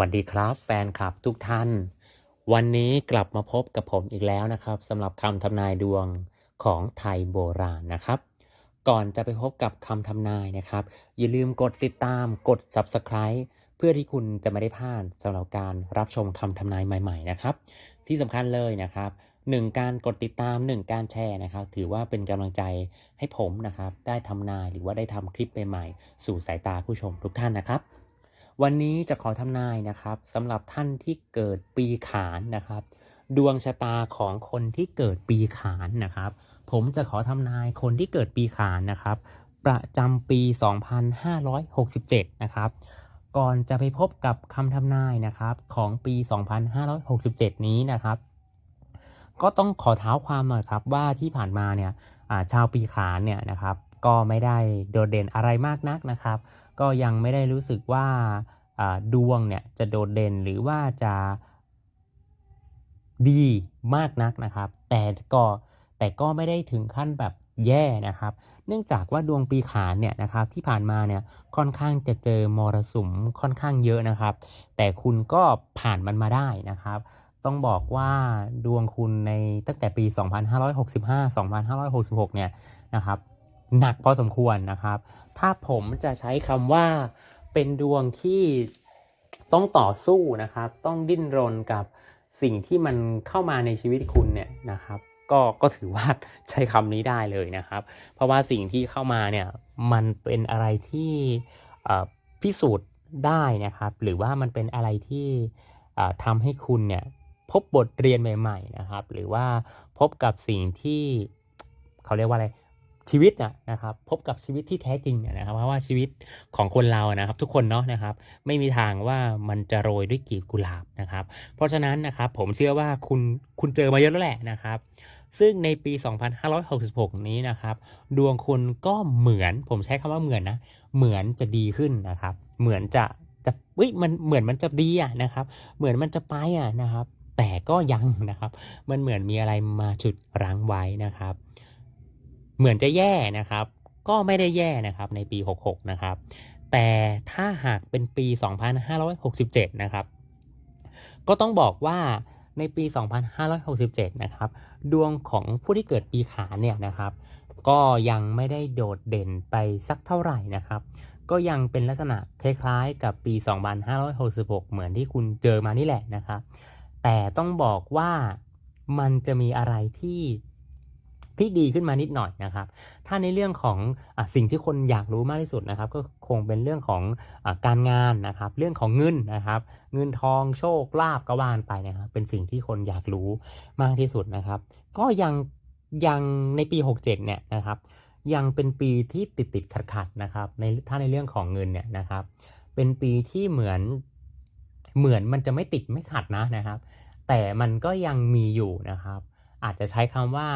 วัสดีครับแฟนคลับทุกท่าน วันนี้กลับมาพบกับผมอีกแล้วนะครับสำหรับคำทำนายดวงของไทยโบราณนะครับ ก่อนจะไปพบกับคำทำนายนะครับ อย่าลืมกดติดตามกด Subscribe เพื่อที่คุณจะไม่ได้พลาดสำหรับการรับชมคำทำนายใหม่ ๆ นะครับ ที่สำคัญเลยนะครับหนึ่งการกดติดตามหนึ่งการแชร์นะครับ ถือว่าเป็นกำลังใจให้ผมนะครับ ได้ทำนายหรือว่าได้ทำคลิปใหม่ๆสู่สายตาผู้ชมทุกท่านนะครับ วันนี้จะขอทำนายนะครับสำหรับท่านที่เกิดปีขานนะครับ ดวงชะตาของคนที่เกิดปีขานนะครับ ผมจะขอทำนายคนที่เกิดปีขานนะครับ ประจำปี 2567 นะครับ ก่อนจะไปพบกับคำทำนายนะครับของปี 2567 นี้นะครับ ก็ต้องขอเท้าความหน่อยครับว่าที่ผ่านมาเนี่ยชาวปีขานเนี่ยนะครับ ก็ไม่ได้โดดเด่นอะไรมากนักนะครับ ก็ยังไม่ได้รู้สึกว่าดวงเนี่ยจะโดดเด่นหรือว่าจะดีมากนักนะครับ แต่ก็แต่ก็ไม่ได้ถึงขั้นแบบแย่นะครับ เนื่องจากว่าดวงปีขานเนี่ยนะครับที่ผ่านมาเนี่ยค่อนข้างจะเจอมรสุมค่อนข้างเยอะนะครับ แต่คุณก็ผ่านมันมาได้นะครับ ต้องบอกว่าดวงคุณในตั้งแต่ปี 2565 2566 เนี่ยนะครับ หนักพอสมควรนะครับ ถ้าผมจะใช้คำว่าเป็นดวงที่ต้องต่อสู้นะครับ ต้องดิ้นรนกับสิ่งที่มันเข้ามาในชีวิตคุณเนี่ยนะครับ ก็ก็ถือว่าใช้คำนี้ได้เลยนะครับ เพราะว่าสิ่งที่เข้ามาเนี่ยมันเป็นอะไรที่พิสูจน์ได้นะครับ หรือว่ามันเป็นอะไรที่ทำให้คุณเนี่ยพบบทเรียนใหม่ ๆ นะครับ หรือว่าพบกับสิ่งที่เขาเรียกว่าอะไร ชีวิตอะนะครับพบกับชีวิตที่แท้จริงนะครับ เพราะว่าชีวิตของคนเรานะครับ ทุกคนเนาะนะครับ ไม่มีทางว่ามันจะโรยด้วยกีบกุหลาบนะครับ เพราะฉะนั้นนะครับผมเชื่อว่าคุณคุณเจอมาเยอะแล้วแหละนะครับ ซึ่งในปี 2566 นี้นะครับ ดวงคุณก็เหมือนผมใช้คำว่าเหมือนนะเหมือนจะดีขึ้นนะครับ เหมือนจะจะเฮ้ยมันเหมือนมันจะดีอะนะครับ เหมือนมันจะไปอะนะครับ แต่ก็ยังนะครับ มันเหมือนมีอะไรมาฉุดรั้งไว้นะครับ เหมือนจะแย่นะครับ ก็ไม่ได้แย่นะครับในปี 66 นะครับ แต่ถ้าหากเป็นปี 2567 นะครับ ก็ต้องบอกว่าในปี 2567 นะครับ ดวงของผู้ที่เกิดปีขานเนี่ยนะครับ ก็ยังไม่ได้โดดเด่นไปสักเท่าไหร่นะครับ ก็ยังเป็นลักษณะคล้ายๆ กับปี 2566 เหมือนที่คุณเจอมานี่แหละนะครับ แต่ต้องบอกว่ามันจะมีอะไรที่ ที่ดีขึ้นมานิดหน่อยนะครับ ถ้าในเรื่องของอสิ่งที่คนอยากรู้มากที่สุดนะครับ ก็คงเป็นเรื่องของอการงานนะครับ เรื่องของเงินนะครับ เงินทองโชคลาภก็ว่านไปนะครับ เป็นสิ่งที่คนอยากรู้มากที่สุดนะครับ ก็ยังยังในปี 67 เนี่ยนะครับ ยังเป็นปีที่ติดติดขัดขัดนะครับ ในถ้าในเรื่องของเงินเนี่ยนะครับ เป็นปีที่เหมือนเหมือนมันจะไม่ติดไม่ขัดนะนะครับ แต่มันก็ยังมีอยู่นะครับ อาจจะใช้คำว่า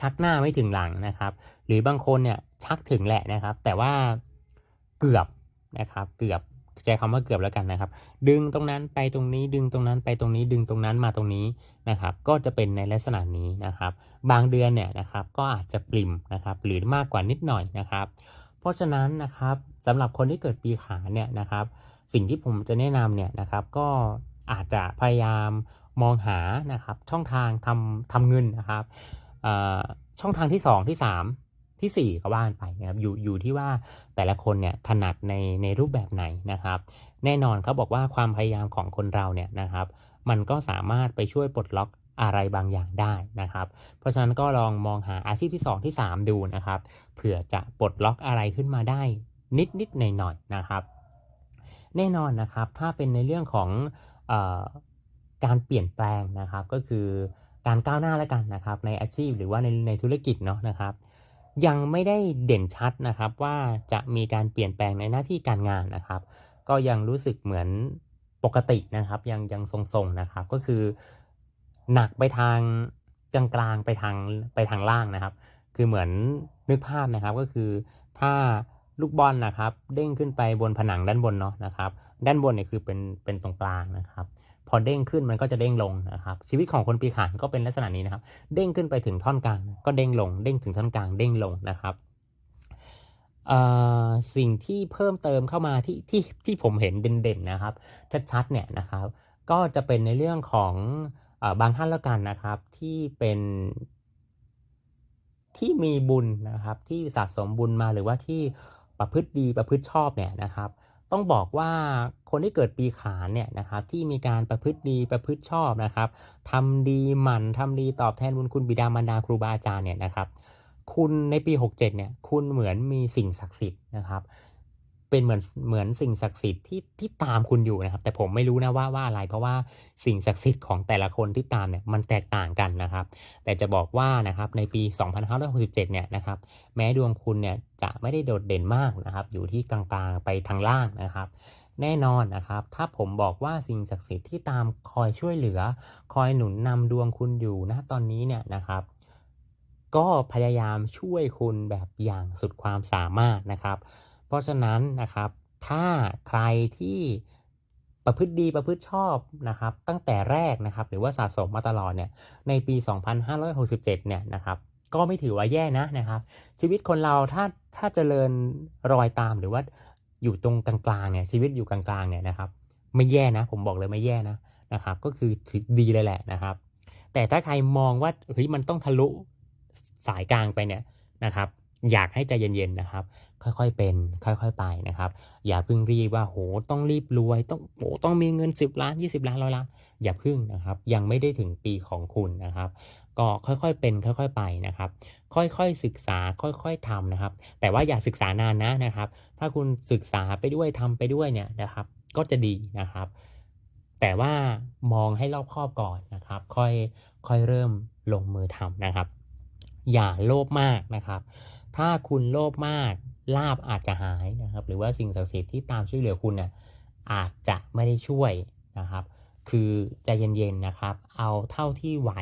ชักหน้าไม่ถึงหลังนะครับ หรือบางคนเนี่ยชักถึงแหละนะครับ แต่ว่าเกือบนะครับ เกือบใช้คำว่าเกือบแล้วกันนะครับ ดึงตรงนั้นไปตรงนี้ดึงตรงนั้นไปตรงนี้ดึงตรงนั้นมาตรงนี้นะครับ ก็จะเป็นในลักษณะนี้นะครับ บางเดือนเนี่ยนะครับก็อาจจะปริมนะครับ หรือมากกว่านิดหน่อยนะครับ เพราะฉะนั้นนะครับสำหรับคนที่เกิดปีขาเนี่ยนะครับ สิ่งที่ผมจะแนะนำเนี่ยนะครับ ก็อาจจะพยายาม มองหานะครับช่องทางทำทำเงินนะครับช่องทางที่ 2 ที่ 3ทีสี่ 4 ก็ว่านไปนะครับอยู่อยู่ที่ว่าแต่ละคนเนี่ยถนัดในในรูปแบบไหนนะครับ แน่นอนเขาบอกว่าความพยายามของคนเราเนี่ยนะครับ มันก็สามารถไปช่วยปลดล็อกอะไรบางอย่างได้นะครับ เพราะฉะนั้นก็ลองมองหาอาชีพที่ 2 ที่ 3 ดูนะครับเผื่อจะปลดล็อกอะไรขึ้นมาได้นิดนิดหน่อยหน่อยนะครับ แน่นอนนะครับถ้าเป็นในเรื่องของ การเปลี่ยนแปลงนะครับ ก็คือการก้าวหน้าแล้วกันนะครับ ในอาชีพหรือว่าในในธุรกิจเนาะนะครับ ยังไม่ได้เด่นชัดนะครับว่าจะมีการเปลี่ยนแปลงในหน้าที่การงานนะครับ ก็ยังรู้สึกเหมือนปกตินะครับ ยังยังทรงๆนะครับ ก็คือหนักไปทางกลางๆไปทางไปทางล่างนะครับ คือเหมือนนึกภาพนะครับก็คือถ้าลูกบอลนะครับ เด้งขึ้นไปบนผนังด้านบนเนาะนะครับ ด้านบนเนี่ยคือเป็นเป็นตรงกลางนะครับ พอเด้งขึ้นมันก็จะเด้งลงนะครับ ชีวิตของคนปีขานก็เป็นลักษณะนี้นะครับ เด้งขึ้นไปถึงท่อนกลาง ก็เด้งลง เด้งถึงท่อนกลางเด้งลงนะครับสิ่งที่เพิ่มเติมเข้ามาที่ที่ที่ผมเห็นเด่นๆนะครับ ชัดๆเนี่ยนะครับ ก็จะเป็นในเรื่องของอบางท่านแล้วกันนะครับ ที่เป็นที่มีบุญนะครับ ที่สะสมบุญมาหรือว่าที่ประพฤติดีประพฤติชอบเนี่ยนะครับ ต้องบอกว่าคนที่เกิดปีขานเนี่ยนะครับที่มีการประพฤติดีประพฤติชอบนะครับทำดีหมั่นทำดีตอบแทนบุญคุณบิดามารดาครูบาอาจารย์เนี่ยนะครับ คุณในปี 67เนี่ยคุณเหมือนมีสิ่งศักดิ์สิทธิ์นะครับ เป็นเหมือนเหมือนสิ่งศักดิ์สิทธิ์ที่ที่ตามคุณอยู่นะครับ แต่ผมไม่รู้นะว่าว่าอะไร เพราะว่าสิ่งศักดิ์สิทธิ์ของแต่ละคนที่ตามเนี่ยมันแตกต่างกันนะครับ แต่จะบอกว่านะครับในปี 2567 เนี่ยนะครับ แม้ดวงคุณเนี่ยจะไม่ได้โดดเด่นมากนะครับ อยู่ที่กลางๆไปทางล่างนะครับแน่นอนนะครับ ถ้าผมบอกว่าสิ่งศักดิ์สิทธิ์ที่ตามคอยช่วยเหลือ คอยหนุนนำดวงคุณอยู่ณตอนนี้เนี่ยนะครับ ก็พยายามช่วยคุณแบบอย่างสุดความสามารถนะครับ เพราะฉะนั้นนะครับถ้าใครที่ประพฤติดีประพฤติชอบนะครับตั้งแต่แรกนะครับหรือว่าสะสมมาตลอดเนี่ยในปี 2567 เนี่ยนะครับก็ไม่ถือว่าแย่นะนะครับ ชีวิตคนเราถ้าถ้าเจริญรอยตามหรือว่าอยู่ตรงกลางๆเนี่ยชีวิตอยู่กลางๆเนี่ยนะครับไม่แย่นะ ผมบอกเลยไม่แย่นะนะครับ ก็คือดีเลยแหละนะครับ แต่ถ้าใครมองว่าเฮ้ยมันต้องทะลุสายกลางไปเนี่ยนะครับ อยากให้ใจเย็นๆนะครับ ค่อยๆเป็น ค่อยๆไปนะครับ อย่าเพิ่งรีบว่าโอ้โฮต้องรีบรวย ต้องโอ้โฮต้องมีเงิน 10 ล้าน 20 ล้าน100ล้านอย่าพึ่งนะครับ ยังไม่ได้ถึงปีของคุณนะครับ ก็ค่อยๆเป็น ค่อยๆไปนะครับ ค่อยๆศึกษาค่อยๆทำนะครับ แต่ว่าอย่าศึกษานานนะนะครับ ถ้าคุณศึกษาไปด้วยทำไปด้วยเนี่ยนะครับ ก็จะดีนะครับ แต่ว่ามองให้รอบครอบก่อนนะครับ ค่อยค่อยเริ่มลงมือทำนะครับ อย่าโลภมากนะครับ ถ้าคุณโลภมากลาภอาจจะหายนะครับ หรือว่าสิ่งศักดิ์สิทธิ์ที่ตามช่วยเหลือคุณน่ะอาจจะไม่ได้ช่วยนะครับ คือใจเย็นๆนะครับ เอาเท่าที่ไหว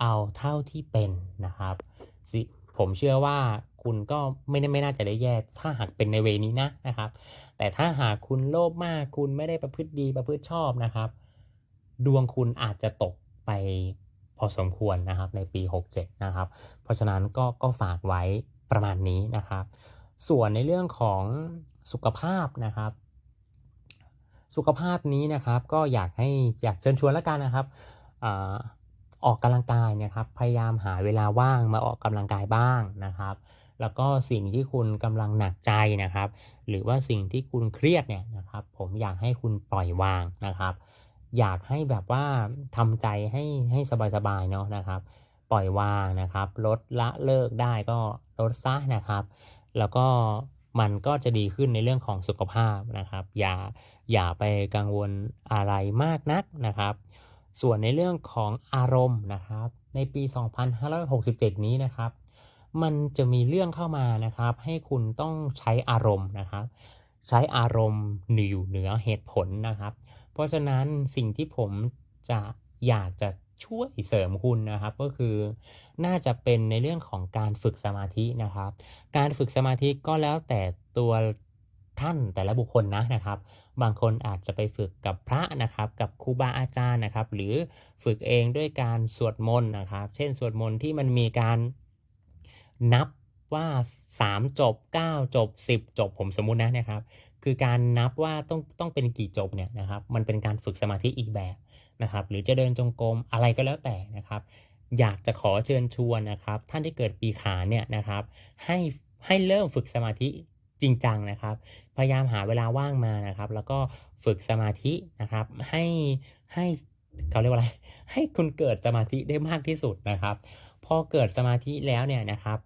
เอาเท่าที่เป็นนะครับสิผมเชื่อว่าคุณก็ไม่ได้ไม่น่าจะได้แย่ ถ้าหากเป็นในเวนี้นะนะครับ แต่ถ้าหากคุณโลภมาก คุณไม่ได้ประพฤติดีประพฤติชอบนะครับ ดวงคุณอาจจะตกไปพอสมควรนะครับในปี 67 นะครับ เพราะฉะนั้นก็ก็ฝากไว้ ประมาณนี้นะครับ ส่วนในเรื่องของสุขภาพนะครับ สุขภาพนี้นะครับก็อยากให้อยากเชิญชวนแล้วกันนะครับอออกกำลังกายนะครับ พยายามหาเวลาว่างมาออกกำลังกายบ้างนะครับ แล้วก็สิ่งที่คุณกำลังหนักใจนะครับ หรือว่าสิ่งที่คุณเครียดเนี่ยนะครับ ผมอยากให้คุณปล่อยวางนะครับ อยากให้แบบว่าทำใจให้ให้สบายๆเนาะนะครับ ปล่อยวางนะครับ ลดละเลิกได้ก็ลดเสียนะครับ แล้วก็มันก็จะดีขึ้นในเรื่องของสุขภาพนะครับ อย่าอย่าไปกังวลอะไรมากนักนะครับ ส่วนในเรื่องของอารมณ์นะครับ ในปี 2567 นี้นะครับ มันจะมีเรื่องเข้ามานะครับ ให้คุณต้องใช้อารมณ์นะครับ ใช้อารมณ์หนีอยู่เหนือเหตุผลนะครับ เพราะฉะนั้นสิ่งที่ผมจะอยากจะ ช่วยเสริมคุณนะครับ ก็คือน่าจะเป็นในเรื่องของการฝึกสมาธินะครับ การฝึกสมาธิก็แล้วแต่ตัวท่านแต่ละบุคคลนะนะครับ บางคนอาจจะไปฝึกกับพระนะครับ กับครูบาอาจารย์นะครับ หรือฝึกเองด้วยการสวดมนต์นะครับ เช่นสวดมนต์ที่มันมีการนับว่า 3 จบ 9 จบ 10 จบผมสมมุตินะนะครับ คือการนับว่าต้องต้องเป็นกี่จบเนี่ยนะครับ มันเป็นการฝึกสมาธิอีกแบบ นะครับ หรือจะเดินจงกรมอะไรก็แล้วแต่นะครับ อยากจะขอเชิญชวนนะครับ ท่านที่เกิดปีขานเนี่ยนะครับให้ให้เริ่มฝึกสมาธิจริงจังนะครับ พยายามหาเวลาว่างมานะครับ แล้วก็ฝึกสมาธินะครับ ให้ให้เขาเรียกว่าอะไร ให้คุณเกิดสมาธิได้มากที่สุดนะครับ พอเกิดสมาธิแล้วเนี่ยนะครับ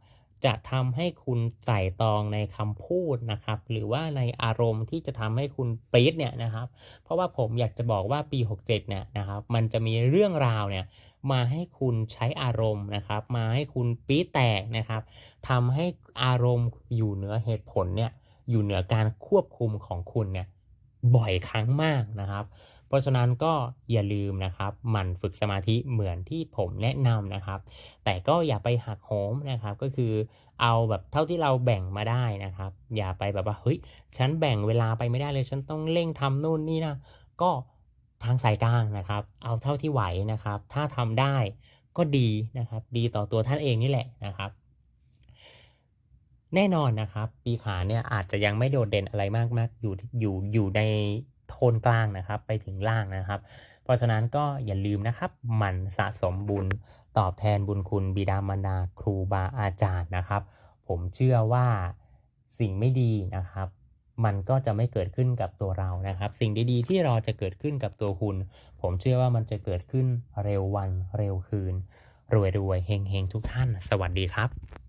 จะทำให้คุณไตร่ตรองในคำพูดนะครับ หรือว่าในอารมณ์ที่จะทำให้คุณปรี๊ดเนี่ยนะครับ เพราะว่าผมอยากจะบอกว่าปี 67เนี่ยนะครับ มันจะมีเรื่องราวเนี่ยมาให้คุณใช้อารมณ์นะครับ มาให้คุณปี๊ดแตกนะครับทำให้อารมณ์อยู่เหนือเหตุผลเนี่ยอยู่เหนือการควบคุมของคุณเนี่ยบ่อยครั้งมากนะครับ ราะฉะนั้นก็อย่าลืมนะครับหมั่นฝึกสมาธิเหมือนที่ผมแนะนำนะครับ แต่ก็อย่าไปหักโหมนะครับก็คือเอาแบบเท่าที่เราแบ่งมาได้นะครับ อย่าไปแบบว่าเฮ้ยฉันแบ่งเวลาไปไม่ได้เลย ฉันต้องเร่งทำนู่นนี่นะก็ทางสายกลางนะครับ เอาเท่าที่ไหวนะครับ ถ้าทำได้ก็ดีนะครับ ดีต่อตัวท่านเองนี่แหละนะครับ แน่นอนนะครับ ปีขาเนี่ยอาจจะยังไม่โดดเด่นอะไรมากนักอยู่อยู่อยู่ใน โทนกลางนะครับ ไปถึงล่างนะครับ เพราะฉะนั้นก็อย่าลืมนะครับหมั่นสะสมบุญตอบแทนบุญคุณบิดามารดาครูบาอาจารย์นะครับ ผมเชื่อว่าสิ่งไม่ดีนะครับ มันก็จะไม่เกิดขึ้นกับตัวเรานะครับ สิ่งดีๆที่เรอจะเกิดขึ้นกับตัวคุณ ผมเชื่อว่ามันจะเกิดขึ้นเร็ววันเร็วคืนรวยๆเฮงๆทุกท่าน สวัสดีครับ